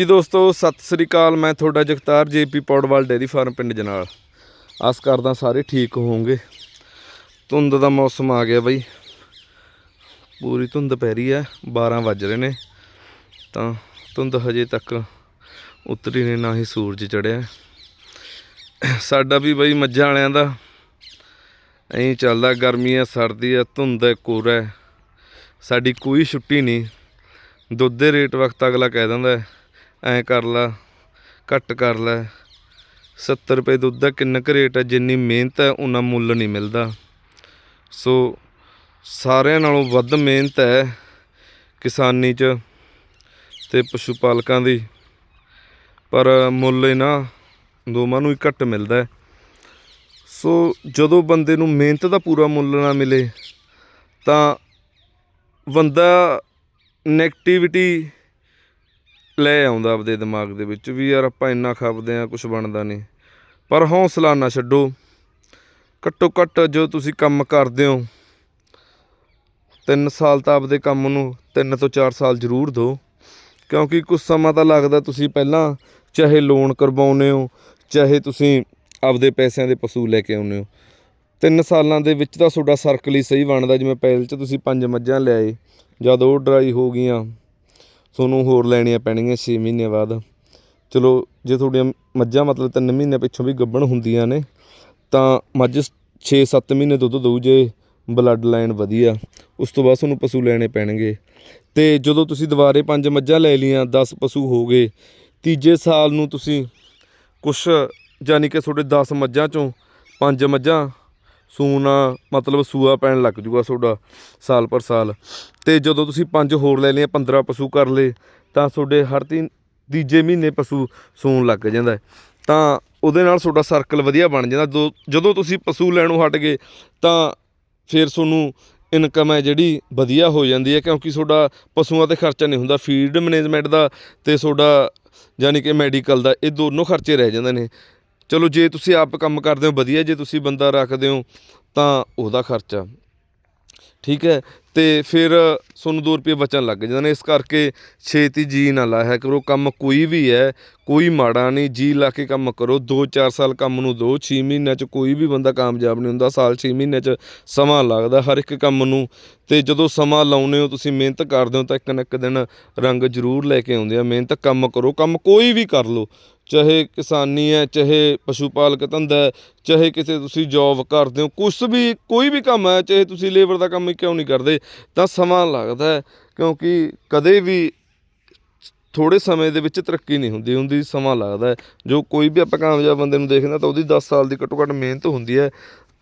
ਜੀ ਦੋਸਤੋ, ਸਤਿ ਸ੍ਰੀ ਅਕਾਲ। ਮੈਂ ਤੁਹਾਡਾ Jagtar JP Paudwal dairy farm ਪਿੰਡ ਜਨਾਲ। ਆਸ ਕਰਦਾ ਸਾਰੇ ਠੀਕ ਹੋਵੋਗੇ। ਧੁੰਦ ਦਾ ਮੌਸਮ ਆ ਗਿਆ ਬਈ। ਪੂਰੀ ਧੁੰਦ ਪੈ ਰਹੀ ਹੈ। 12 ਵੱਜ ਰਹੇ ਨੇ। ਤਾਂ ਧੁੰਦ ਹਜੇ ਤੱਕ ਉਤਰੀ ਨੇ ਨਾ ਹੀ ਸੂਰਜ ਚੜਿਆ ਸਾਡਾ ਵੀ ਬਈ ਮੱਝਾਂ ਵਾਲਿਆਂ ਦਾ ਐਂ ਚੱਲਦਾ, ਗਰਮੀ ਆ ਸਰਦੀ ਆ ਧੁੰਦ ਹੈ, ਕੋਰਾ ਹੈ। ਸਾਡੀ ਕੋਈ ਛੁੱਟੀ ਨਹੀਂ। ਦੁੱਧ ਦੇ ਰੇਟ ਵਕਤ ਅਗਲਾ ਕਹਿ ਦਿੰਦਾ ਐ ਕਰ ਲਾ, ਘੱਟ ਕਰ ਲੈ। 70 ਰੁਪਏ ਦੁੱਧ ਦਾ ਕਿੰਨਾ ਕੁ ਰੇਟ ਹੈ ਜਿੰਨੀ ਮਿਹਨਤ ਹੈ ਉਨਾ ਮੁੱਲ ਨਹੀਂ ਮਿਲਦਾ। ਸੋ ਸਾਰਿਆਂ ਨਾਲੋਂ ਵੱਧ ਮਿਹਨਤ ਹੈ ਕਿਸਾਨੀ 'ਚ ਤੇ ਪਸ਼ੂ ਪਾਲਕਾਂ ਦੀ। ਪਰ ਮੁੱਲ ਇਹਨਾਂ ਦੋਵਾਂ ਨੂੰ ਹੀ ਘੱਟ ਮਿਲਦਾ ਹੈ। ਸੋ ਜਦੋਂ ਬੰਦੇ ਨੂੰ ਮਿਹਨਤ ਦਾ ਪੂਰਾ ਮੁੱਲ ਨਾ ਮਿਲੇ, ਤਾਂ ਬੰਦਾ ਨੈਗੇਟਿਵਿਟੀ ਲੈ ਆਉਂਦਾ ਆਪਦੇ ਦਿਮਾਗ ਦੇ ਵਿੱਚ ਵੀ ਯਾਰ ਆਪਾਂ ਇੰਨਾ ਖਾਪਦੇ ਆ ਕੁਝ ਬਣਦਾ ਨਹੀਂ। ਪਰ ਹੌਸਲਾ ਨਾ ਛੱਡੋ। ਘੱਟੋ ਘੱਟ ਜੋ ਤੁਸੀਂ ਕੰਮ ਕਰਦੇ ਹੋ 3 ਸਾਲ ਤਾਂ ਆਪਦੇ ਕੰਮ ਨੂੰ 3 ਤੋਂ 4 ਸਾਲ ਜ਼ਰੂਰ ਦਿਓ। ਕਿਉਂਕਿ ਕੁਝ ਸਮਾਂ ਤਾਂ ਲੱਗਦਾ ਤੁਸੀਂ ਪਹਿਲਾਂ ਚਾਹੇ ਲੋਨ ਕਰਵਾਉਨੇ ਹੋ, ਚਾਹੇ ਤੁਸੀਂ ਆਪਦੇ ਪੈਸਿਆਂ ਦੇ ਪਸ਼ੂ ਲੈ ਕੇ ਆਉਂਦੇ ਹੋ। ਤਿੰਨ ਸਾਲਾਂ ਦੇ ਵਿੱਚ ਤਾਂ ਤੁਹਾਡਾ ਸਰਕਲ ਹੀ ਸਹੀ ਬਣਦਾ, ਜਿਵੇਂ ਪਹਿਲ 'ਚ ਤੁਸੀਂ ਪੰਜ ਮੱਝਾਂ ਲਿਆਏ ਜਦ ਉਹ ਡਰਾਈ ਹੋ ਗਈਆਂ। ਤੁਹਾਨੂੰ ਹੋਰ ਲੈਣੀਆਂ ਪੈਣਗੀਆਂ 6 ਮਹੀਨੇ ਬਾਅਦ। ਚਲੋ, ਜੇ ਤੁਹਾਡੀਆਂ ਮੱਝਾਂ ਮਤਲਬ 3 ਮਹੀਨੇ ਪਿੱਛੋਂ ਵੀ ਗੱਭਣ ਹੁੰਦੀਆਂ ਨੇ, ਤਾਂ ਮੱਝ 6-7 ਮਹੀਨੇ ਦੁੱਧ ਦਊ ਜੇ ਬਲੱਡ ਲਾਈਨ ਵਧੀਆ। ਉਸ ਤੋਂ ਬਾਅਦ ਤੁਹਾਨੂੰ ਪਸ਼ੂ ਲੈਣੇ ਪੈਣਗੇ। ਤੇ ਜਦੋਂ ਤੁਸੀਂ ਦੁਬਾਰੇ ਪੰਜ ਮੱਝਾਂ ਲੈ ਲੀਆਂ 10 ਪਸ਼ੂ ਹੋ ਗਏ, ਤੀਜੇ ਸਾਲ ਨੂੰ ਤੁਸੀਂ ਕੁਛ ਯਾਨੀ ਕਿ ਤੁਹਾਡੇ 10 ਮੱਝਾਂ ਚੋਂ ਪੰਜ ਮੱਝਾਂ ਸੂਣਾ, ਮਤਲਬ ਸੂਆ ਪੈਣ ਲੱਗ ਜੂਗਾ ਤੁਹਾਡਾ ਸਾਲ ਪਰ ਸਾਲ। ਤੇ ਜਦੋਂ ਤੁਸੀਂ ਪੰਜ ਹੋਰ ਲੈ ਲਏ 15 ਪਸ਼ੂ ਕਰ ਲਏ, ਤਾਂ ਤੁਹਾਡੇ ਹਰ ਤਿੰਨ ਤੀਜੇ ਮਹੀਨੇ ਪਸ਼ੂ ਸੂਣ ਲੱਗ ਜਾਂਦਾ ਤਾਂ ਉਹਦੇ ਨਾਲ ਤੁਹਾਡਾ ਸਰਕਲ ਵਧੀਆ ਬਣ ਜਾਂਦਾ। ਦੋ- ਜਦੋਂ ਤੁਸੀਂ ਪਸ਼ੂ ਲੈਣੋਂ ਹਟ ਗਏ, ਤਾਂ ਫਿਰ ਤੁਹਾਨੂੰ ਇਨਕਮ ਹੈ ਜਿਹੜੀ ਵਧੀਆ ਹੋ ਜਾਂਦੀ ਹੈ, ਕਿਉਂਕਿ ਤੁਹਾਡਾ ਪਸ਼ੂਆਂ ਤੇ ਖਰਚਾ ਨਹੀਂ ਹੁੰਦਾ। ਫੀਡ ਮੈਨੇਜਮੈਂਟ ਦਾ ਤੇ ਤੁਹਾਡਾ ਯਾਨੀ ਕਿ ਮੈਡੀਕਲ ਦਾ, ਇਹ ਦੋਨੋਂ ਖਰਚੇ ਰਹਿ ਜਾਂਦੇ ਨੇ। ਚਲੋ ਜੇ ਤੁਸੀਂ ਆਪ ਕੰਮ ਕਰਦੇ ਹੋ, ਵਧੀਆ, ਜੇ ਤੁਸੀਂ ਬੰਦਾ ਰੱਖਦੇ ਹੋ, ਤਾਂ ਉਹਦਾ ਖਰਚਾ। ਠੀਕ ਹੈ? ਤੇ ਫਿਰ ਤੁਹਾਨੂੰ 2 ਰੁਪਏ ਬਚਣ ਲੱਗ ਜਾਂਦੇ ਨੇ ਇਸ ਕਰਕੇ ਛੇਤੀ ਜੀ ਨਾ ਲਾਇਆ ਕਰੋ। ਕੰਮ ਕੋਈ ਵੀ ਹੈ, ਕੋਈ ਮਾੜਾ ਨਹੀਂ। ਜੀ ਲਾ ਕੇ ਕੰਮ ਕਰੋ। 2-4 ਸਾਲ ਕੰਮ ਨੂੰ ਦੋ 6 ਮਹੀਨਿਆਂ 'ਚ ਕੋਈ ਵੀ ਬੰਦਾ ਕਾਮਯਾਬ ਨਹੀਂ ਹੁੰਦਾ। ਸਾਲ 6 ਮਹੀਨਿਆਂ 'ਚ ਸਮਾਂ ਲੱਗਦਾ ਹਰ ਇੱਕ ਕੰਮ ਨੂੰ। ਤੇ ਜਦੋਂ ਸਮਾਂ ਲਾਉਨੇ ਹੋ, ਤੁਸੀਂ ਮਿਹਨਤ ਕਰਦੇ ਹੋ, ਤਾਂ ਇੱਕ ਨਾ ਇੱਕ ਦਿਨ ਰੰਗ ਜ਼ਰੂਰ ਲੈ ਕੇ ਆਉਂਦੇ ਆ। ਮਿਹਨਤ ਕੰਮ ਕਰੋ। ਕੰਮ ਕੋਈ ਵੀ ਕਰ ਲਓ। ਚਾਹੇ ਕਿਸਾਨੀ ਹੈ, ਚਾਹੇ ਪਸ਼ੂ ਪਾਲਕ ਧੰਦਾ ਹੈ, ਚਾਹੇ ਕਿਸੇ ਤੁਸੀਂ ਜੌਬ ਕਰਦੇ ਹੋ, ਕੁਛ ਵੀ, ਕੋਈ ਵੀ ਕੰਮ ਹੈ, ਚਾਹੇ ਤੁਸੀਂ ਲੇਬਰ ਦਾ ਕੰਮ ਹੀ ਕਿਉਂ ਨਹੀਂ ਕਰਦੇ, ਤਾਂ ਸਮਾਂ ਲੱਗਦਾ ਕਿਉਂਕਿ ਕਦੇ ਵੀ ਥੋੜੇ ਸਮੇਂ ਦੇ ਵਿੱਚ ਤਰੱਕੀ ਨਹੀਂ ਹੁੰਦੀ ਹੁੰਦੀ ਸਮਾਂ ਲੱਗਦਾ ਜੋ ਕੋਈ ਵੀ ਆਪਾਂ ਕਾਮਯਾਬ ਬੰਦੇ ਨੂੰ ਦੇਖਦੇ ਹਾਂ, ਤਾਂ ਉਹਦੀ 10 ਸਾਲ ਦੀ ਘੱਟੋ ਘੱਟ ਮਿਹਨਤ ਹੁੰਦੀ ਹੈ।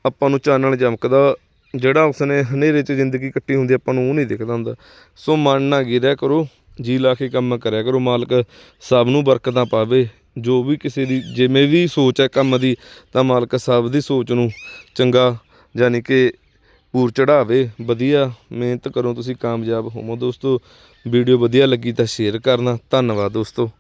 ਆਪਾਂ ਨੂੰ ਚਾਨਣ ਚਮਕਦਾ, ਜਿਹੜਾ ਉਸਨੇ ਹਨੇਰੇ 'ਚ ਜ਼ਿੰਦਗੀ ਕੱਟੀ ਹੁੰਦੀ, ਆਪਾਂ ਨੂੰ ਉਹ ਨਹੀਂ ਦਿਖਦਾ ਹੁੰਦਾ। ਸੋ ਮਨ ਨਾ ਗਿਰਿਆ ਕਰੋ, ਜੀ ਲਾ ਕੇ ਕੰਮ ਕਰਿਆ ਕਰੋ, ਮਾਲਕ ਸਭ ਨੂੰ ਬਰਕਤਾਂ ਪਾਵੇ। ਜੋ ਵੀ ਕਿਸੇ ਦੀ ਜਿਵੇਂ ਵੀ ਸੋਚ ਹੈ ਕੰਮ ਦੀ, ਤਾਂ ਮਾਲਕ ਸਾਹਿਬ ਦੀ ਸੋਚ ਨੂੰ ਚੰਗਾ ਯਾਨੀ ਕਿ ਪੂਰ ਚੜਾਵੇ। ਵਧੀਆ ਮਿਹਨਤ ਕਰੋ, ਤੁਸੀਂ ਕਾਮਯਾਬ ਹੋਵੋ। ਦੋਸਤੋ, ਵੀਡੀਓ ਵਧੀਆ ਲੱਗੀ ਤਾਂ ਸ਼ੇਅਰ ਕਰਨਾ। ਧੰਨਵਾਦ ਦੋਸਤੋ।